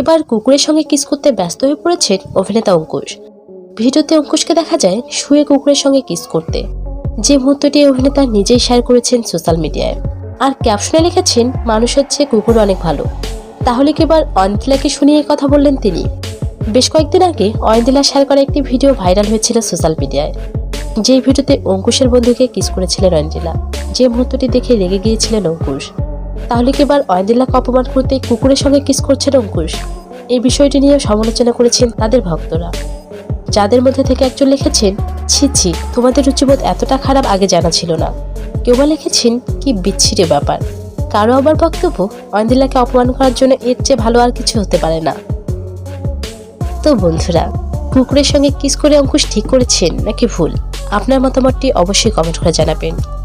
এবার কুকুরের সঙ্গে কিস করতে ব্যস্ত হয়ে পড়েছেন অভিনেতা অঙ্কুশ। ভিডিওতে অঙ্কুশকে দেখা যায় শুয়ে কুকুরের সঙ্গে কিস করতে। যে মুহূর্তটি অভিনেতা নিজেই শেয়ার করেছেন সোশ্যাল মিডিয়ায় আর ক্যাপশনে লিখেছেন, মানুষ হচ্ছে কুকুর অনেক ভালো। তাহলে কি এবার অয়ন্তিলাকে শুনিয়ে কথা বললেন তিনি? বেশ কয়েকদিন আগে অয়ন্তিলা শেয়ার করা একটি ভিডিও ভাইরাল হয়েছিল সোশ্যাল মিডিয়ায় যে ভিডিওতে অঙ্কুশের বন্ধুকে কিস করেছিলেন অয়ন্তিলা যে মুহূর্তটি দেখে রেগে গিয়েছিলেন অঙ্কুশ। তাহলে কি এবার অয়ন্তিলাকে অপমান করতে কুকুরের সঙ্গে কিস করছেন অঙ্কুশ এই বিষয়টি নিয়ে সমালোচনা করেছেন তাদের ভক্তরা। যাদের মধ্যে থেকে একজন লিখেছেন, ছি ছি, তোমাদের রুচিবোধ এতটা খারাপ আগে জানা ছিল না। কেউ বা লিখেছেন, কি বিচ্ছিরে ব্যাপার। কারও আবার বক্তব্য অয়ন্দিলাকে অপমান করার জন্য এর চেয়ে ভালো আর কিছু হতে পারে না। তো বন্ধুরা, কুকুরের সঙ্গে কিস করে অঙ্কুশ ঠিক করেছেন নাকি ভুল? আপনার মতামতটি অবশ্যই কমেন্ট করে জানাবেন।